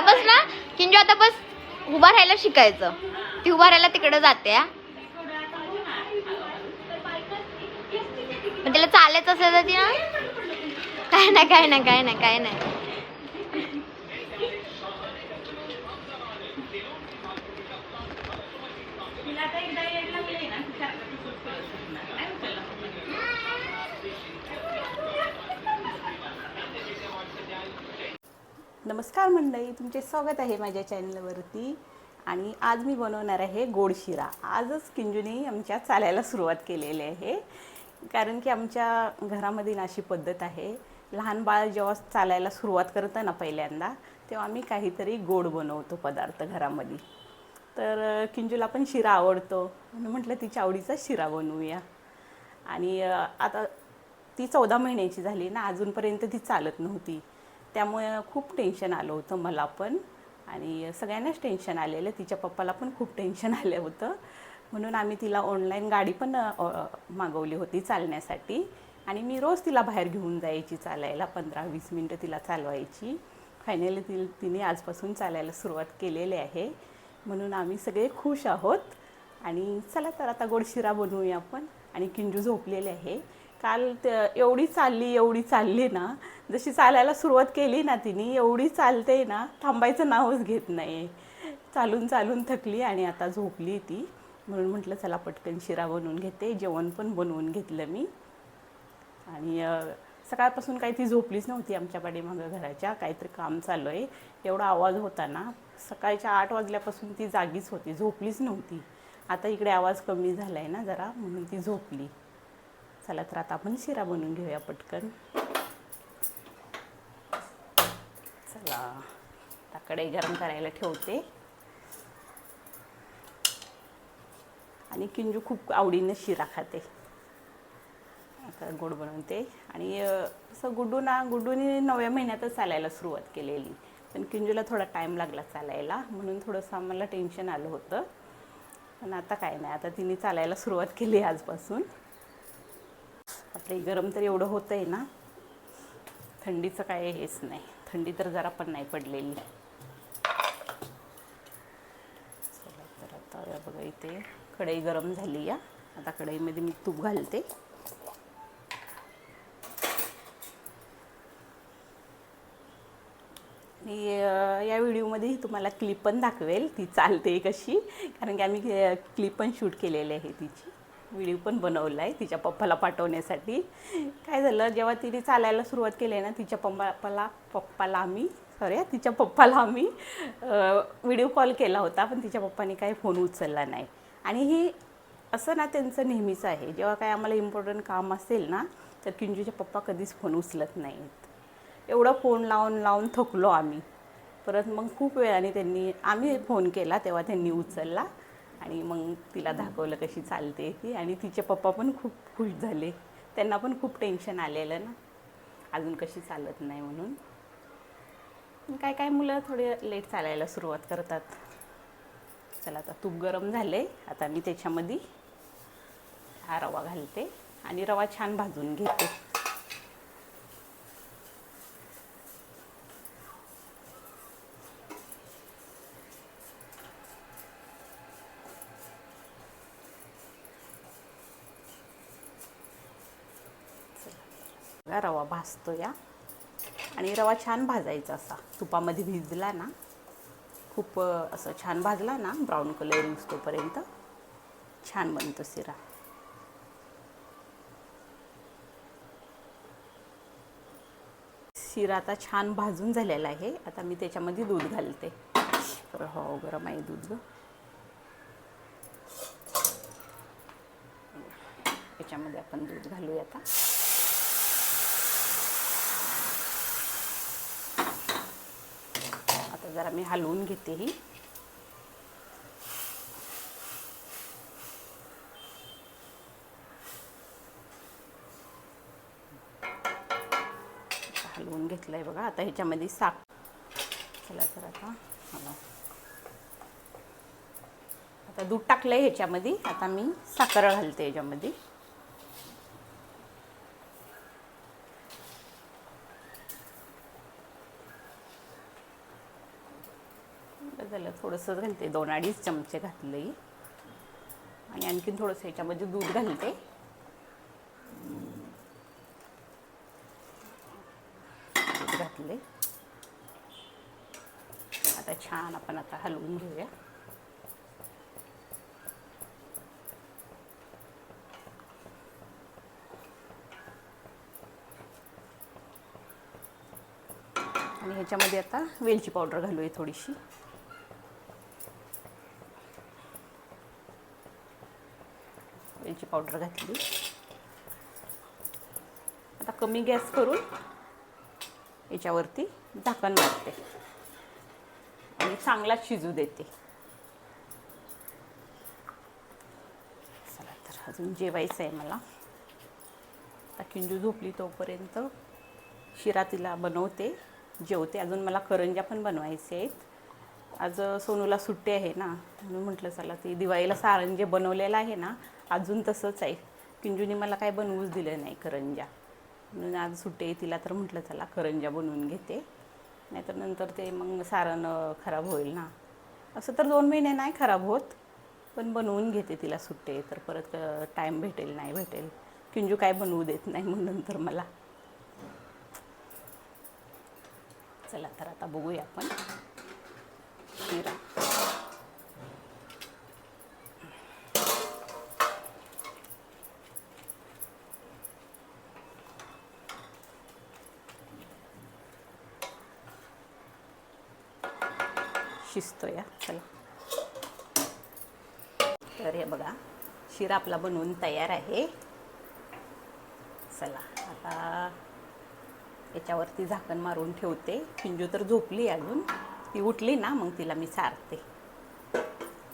आता बस ना किंजू आता बस उभा राहायला शिकायचं. ती उभा राहायला तिकडे जाते पण तिला चालायचं असेल तर ती ना काय ना काय ना काय ना काय नाही तिला आता एकदा येड लागले ना ती सारखं तसंच करत बसणार. नाही उचलला नमस्कार मंडळी तुमचे स्वागत आहे माझ्या चॅनलवरती. आणि आज मी बनवणार आहे गोड शिरा. आजच किंजूने आमच्या चालायला सुरुवात केलेली आहे. कारण की आमच्या घरामध्ये अशी पद्धत आहे लहान बाळ जेव्हा चालायला सुरुवात करतं ना पहिल्यांदा तेव्हा आम्ही काहीतरी गोड बनवतो पदार्थ घरामध्ये. तर किंजूला पण शिरा आवडतो. म्हणून म्हटलं तिच्या आवडीचा शिरा बनवूया. आणि आता ती चौदा महिन्याची झाली ना अजूनपर्यंत ती चालत नव्हती. त्यामुळे खूप टेन्शन आलं होतं मला पण. आणि सगळ्यांनाच टेन्शन आलेलं. तिच्या पप्पाला पण खूप टेन्शन आलं होतं. म्हणून आम्ही तिला ऑनलाईन गाडी पण मागवली होती चालण्यासाठी. आणि मी रोज तिला बाहेर घेऊन जायची चालायला पंधरा वीस मिनटं तिला चालवायची. फायनली ती तिने आजपासून चालायला सुरुवात केलेली आहे. म्हणून आम्ही सगळे खुश आहोत. आणि चला तर आता गोडशिरा बनवूया आपण. आणि किंजू झोपलेले आहे. काल एवढी चालली एवढी चालली ना जशी चालायला सुरुवात केली ना तिने एवढी चालते ना थांबायचं नावच घेत नाही. चालून चालून थकली आणि आता झोपली ती. म्हणून म्हटलं चला पटकन शिरा बनवून घेते. जेवण पण बनवून घेतलं मी. आणि सकाळपासून काही ती झोपलीच नव्हती आमच्या पाठीमागं घराच्या. काहीतरी काम चालू आहे. एवढा आवाज होता ना सकाळच्या आठ वाजल्यापासून ती जागीच होती. झोपलीच नव्हती. आता इकडे आवाज कमी झाला आहे ना जरा म्हणून ती झोपली. चला तर आता आपण शिरा बनवून घेऊया पटकन. चला आता कढई गरम करायला ठेवते. आणि किंजू खूप आवडीनं शिरा खाते. आता गोड बनवते. आणि असं गुड्डू ना गुड्डूने नवव्या महिन्यातच चालायला सुरुवात केलेली. पण किंजूला थोडा टाईम लागला चालायला म्हणून थोडंसं आम्हाला टेन्शन आलं होतं. पण आता काय नाही आता तिने चालायला सुरुवात केली आजपासून. आपले गरम तर एवढं होतं आहे ना थंडीचं काय हेच नाही. थंडी तर जरा पण नाही पडलेली. चला तर आता या बघा इथे कढई गरम झाली या. आता कढईमध्ये मी तूप घालते. आणि या व्हिडिओमध्ये तुम्हाला क्लिप पण दाखवेल ती चालते कशी. कारण की आम्ही क्लिप पण शूट केलेली आहे तिची. व्हिडिओ पण बनवला आहे तिच्या पप्पाला पाठवण्यासाठी. काय झालं जेव्हा तिने चालायला सुरुवात केली आहे ना तिच्या पप्पाला पप्पाला आम्ही सॉरी तिच्या पप्पाला आम्ही व्हिडिओ कॉल केला होता पण तिच्या पप्पाने काही फोन उचलला नाही. आणि ही असं ना त्यांचं नेहमीच आहे. जेव्हा काय आम्हाला इम्पॉर्टंट काम असेल ना तर किंजूच्या पप्पा कधीच फोन उचलत नाहीत. एवढा फोन लावून लावून थकलो आम्ही. परत मग खूप वेळाने त्यांनी आम्ही फोन केला तेव्हा त्यांनी उचलला. आणि मग तिला दाखवलं कशी चालते ती. आणि तिचे पप्पा पण खूप खुश झाले. त्यांना पण खूप टेन्शन आलेलं ना. अजून कशी चालत नाही म्हणून. काय काय मुलं थोडे लेट चालायला सुरुवात करतात. चला आता तूप गरम झाले आता मी त्याच्यामध्ये हा रवा घालते. आणि रवा छान भाजून घेते. बघा, रवा भाजतो या आणि रवा छान भाजायचा असा. तुपामध्ये भिजला ना खूप असं छान भाजला ना ब्राऊन कलर यूज छान बनतो शिरा. शिरा आता छान भाजून झालेला आहे. आता मी त्याच्यामध्ये दूध घालते. हो गरम आहे दूध ग. याच्यामध्ये आपण दूध घालूया आता. जरा मी हलवून घेते ही. हलवून हलवून घेतलंय बघा. आता ह्याच्यामध्ये साख चला तर आता मला आता दूध टाकलंय ह्याच्यामध्ये. आता मी साखर घालते ह्याच्यामध्ये. झालं थोडंसं घालते. दोन अडीच चमचे घातले आणि आणखीन थोडंसं ह्याच्यामध्ये दूध घालते. घातले आता छान आपण आता हलवून घेऊया. आणि ह्याच्यामध्ये आता वेलची पावडर घालूया थोडीशी. मिरची पावडर घातली. आता कमी गॅस करून याच्यावरती झाकण मारते आणि चांगला शिजू देते. चला तर अजून जेवायचं आहे मला. आता किंजू झोपली तोपर्यंत शिरा तिला बनवते जेवते. अजून मला करंज्या पण बनवायचे आहेत. आज सोनूला सुट्टी आहे ना म्हणून म्हटलं चला ती दिवाळीला सारंजे बनवलेलं आहे ना अजून तसंच आहे. किंजूने मला काय बनवूच दिलं नाही करंज्या म्हणून आज सुट्टे तिला तर म्हटलं चला करंज्या बनवून घेते. नाहीतर नंतर ते मग सारण खराब होईल ना. असं तर दोन महिने नाही खराब होत पण बनवून घेते तिला सुट्टे तर परत टाईम भेटेल नाही भेटेल. किंजू काय बनवू देत नाही मग नंतर मला. चला तर आता बघूया आपण. शिरा. शिजतो या चला. तर हे बघा शिरा आपला बनवून तयार आहे. चला आता याच्यावरती झाकण मारून ठेवते. पिंजू तर झोपली अजून. ती उठली ना मग तिला मी सारते.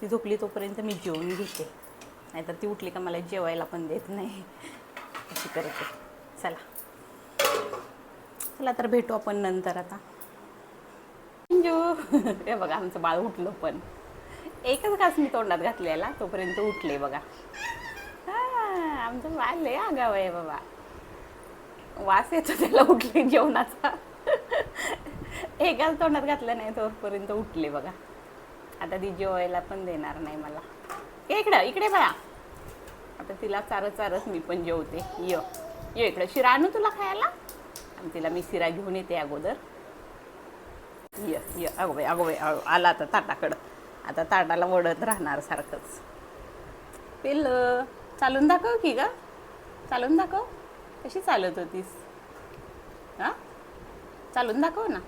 ती झोपली तोपर्यंत मी जेवून घेते. नाहीतर ती उठली का मला जेवायला पण देत नाही. अशी करते. चला. चला तर भेटू आपण नंतर आता. पिंजू हे बघा आमचं बाळ उठलं पण. एकच घास मी तोंडात घातलेला तोपर्यंत उठले बघा. आमचं बाळ लय आगाव आहे बाबा. वास येतो त्याला उठले जेवणाचा. एकाच तोंडात घातलं नाही तोपर्यंत उठले बघा. आता ती जेवायला पण देणार नाही मला. इकडं इकडे बघा. आता तिला चारत चारत मी पण जेवते. य ये इकडं. शिरा आणू तुला खायला? आणि तिला मी शिरा घेऊन येते अगोदर. य य. अगो बाई आला आता ताटाकडं. आता ताटाला वडत राहणार सारखंच. पेल चालून दाखव की ग. चालून दाखव. कशी चालत होतीस? हां? चालून दाखव ना.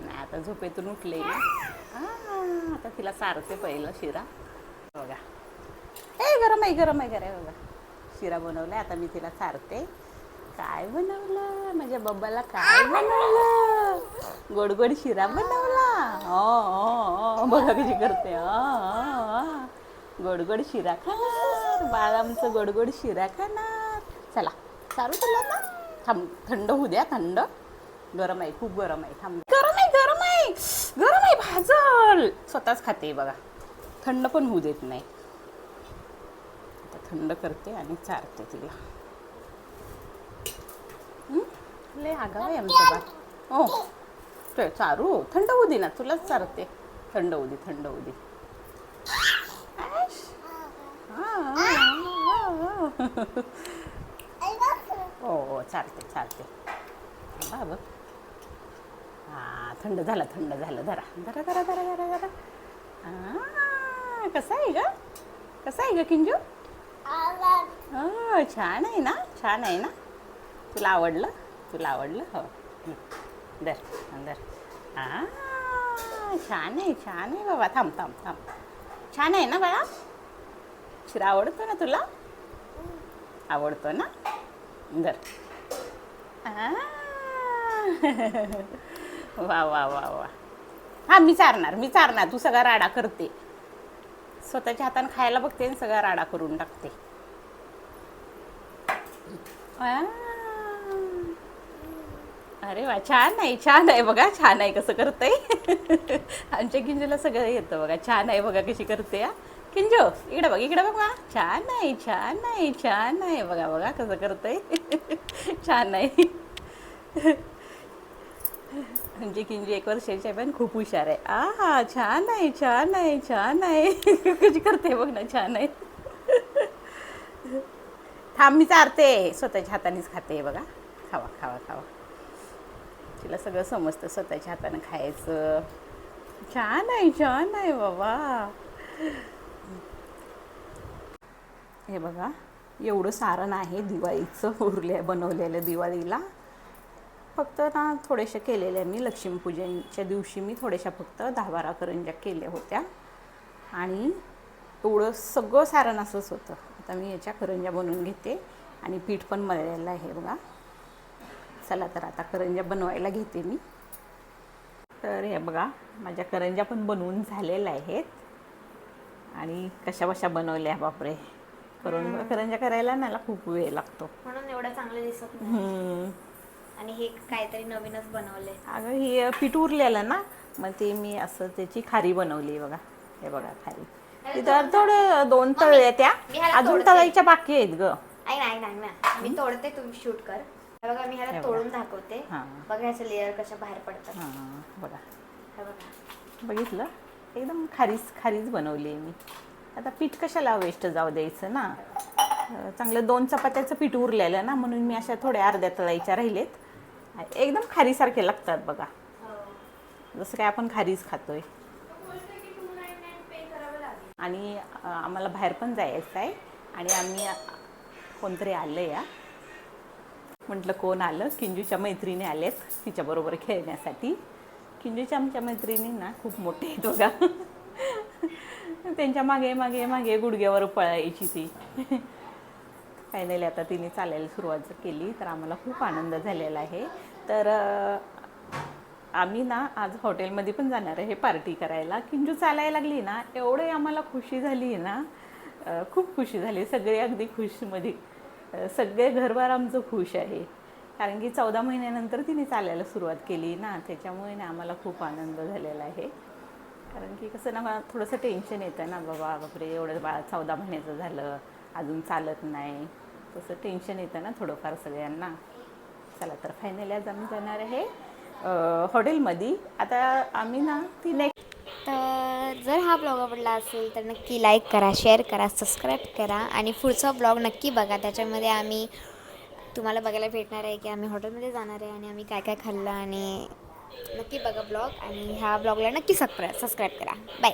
नाही आता झोपेतून उठले हां आता तिला सारते पहिलं शिरा. बघा. ए गरम आहे गरम आहे गरम आहे बघा शिरा बनवलाय आता मी तिला सारते. काय बनवलं? माझ्या बब्बाला काय बनवलं? गोड गोड शिरा बनवला? हो, हो हो, बघा कशी करते. हो, हो, गोड गोड शिरा खाणार. बाळ आमचं गोड गोड शिरा खाणार. चला चालू चला ना थांब थंड होऊ द्या थंड. गरम आहे खूप गरम आहे. थांब. गरम आहे गरम आहे. गरम आहे भाजल. स्वतःच खाते बघा. थंड पण होऊ देत नाही. आता थंड करते आणि चारते तिला. लय आगाव आहे आमचं बा हो. ते चारू थंड होऊ दे ना तुलाच चारते. थंड होऊ दे थंड होऊ दे. हा, चालते चालते बाबा हां थंड झालं थंड झालं. धरा धरा धरा धरा धरा धरा. हां कसं आहे ग? कसं आहे ग किंजू? हो छान आहे ना? छान आहे ना? तुला आवडलं? तुला आवडलं? हो. दर दर. हा हां छान आहे छान आहे बाबा. थांब थांब थांब. छान आहे ना बाळा? शिरा आवडतो ना तुला? आवडतो ना? दर. वा वा वा वा. हा मी चारणार मी चारणार. तू सगळा राडा करते. स्वतःच्या हाताने खायला बघते आणि सगळा राडा करून टाकते. आ. अरे वा छान आहे छान आहे. बघा छान आहे कसं करते आमच्या किंजूला सगळं येतं बघा. छान आहे बघा कशी करते या किंजो इकडे बघ इकडे बघ बा छान आहे छान आहे छान आहे. बघा बघा कसं करते छान आहे. म्हणजे किंजी एक वर्षाची आहे पण खूप हुशार आहे. आ हा छान आहे छान आहे छान आहे. कशी करते बघ ना छान आहे. थांब मी चारते. स्वतःच्या हातानेच खाते बघा. खावा खावा खावा. तिला सगळं समजतं स्वतःच्या हातानं खायचं. छान आहे छान आहे बाबा. हे बघा एवढं सारण आहे दिवाळीचं उरले बनवलेलं दिवाळीला. फक्त ना थोडेशा केलेले मी लक्ष्मीपूजनच्या दिवशी मी थोड्याशा फक्त दहा बारा करंज्या केल्या होत्या. आणि एवढं सगळं सारण असंच होतं. आता मी याच्या करंज्या बनवून घेते आणि पीठ पण मळलेलं आहे बघा. चला तर आता करंज्या बनवायला घेते मी. तर हे बघा माझ्या करंज्या पण बनवून झालेल्या आहेत. आणि कशा बशा बनवल्या बापरे. करून करंज्या करायला मला खूप वेळ लागतो. म्हणून एवढं चांगलं दिसत नाही. आणि हे काहीतरी नवीनच बनवलंय. अगं ही पीठ उरलेलं ना मग ते मी असं त्याची खारी बनवली बघा. हे बघा खारी. तिथं थोडे दोन तळल्या त्या. अजून. तळायच्या बाकी आहेत ग. ऐक ना ऐक ना ऐक ना. मी तोडते तुम्ही शूट कर. बघा मी ह्याला. तोडून दाखवते. हां. बघा लेअर कशा बाहेर पडतात. हां बघा. हे बघा. बघितलं? एकदम खारीच खारीच बनवली आहे मी. आता पीठ कशाला वेस्ट जाऊ द्यायचं ना? अं, चांगलं दोन चपात्याचं पीठ उरलेलं ना म्हणून मी अशा थोड्या अर्ध्या तळायच्या राहिलेत. एकदम खारीसारखे लागतात बघा. जसं काय आपण खारीच खातोय. आणि अं, आम्हाला बाहेर पण जायचं आहे आणि आम्ही कोणतरी आलं या म्हटलं कोण आलं? किंजूच्या मैत्रिणी आल्यात तिच्याबरोबर खेळण्यासाठी. किंजूच्या आमच्या मैत्रिणी ना खूप मोठे आहेत बघा. त्यांच्या मागे मागे मागे गुडघ्यावर पळायची ती. फायनली आता तिने चालायला सुरुवात केली तर आम्हाला खूप आनंद झालेला आहे. तर आम्ही ना आज हॉटेलमध्ये पण जाणार आहे पार्टी करायला. किंजू चालायला लागली ना एवढे आम्हाला खुशी झाली ना. खूप खुशी झाली सगळे अगदी खुशमध्ये. सगळे घरबार आमचं खुश आहे. कारण की चौदा महिन्यानंतर तिने चालायला सुरुवात केली ना त्याच्यामुळे ना आम्हाला खूप आनंद झालेला आहे. कारण की कसं ना मला थोडंसं टेन्शन येतं ना बाबा बापरे एवढं बाळा चौदा महिन्याचं झालं अजून चालत नाही. तसं टेन्शन येतं ना थोडंफार सगळ्यांना. चला तर फायनली आज आम्ही जाणार आहे. हॉटेलमध्ये. आता आम्ही ना ती नेक्स्ट जर हा ब्लॉग आवडला असेल तर नक्की लाईक करा शेअर करा सबस्क्राईब करा आणि पुढचा ब्लॉग नक्की बघा. त्याच्यामध्ये आम्ही तुम्हाला बघायला भेटणार आहे की आम्ही हॉटेलमध्ये जाणार आहे आणि आम्ही काय काय खाल्लं आणि नक्की बघा ब्लॉग आणि ह्या ब्लॉगला नक्की सबस्क्राईब सबस्क्राईब करा. बाय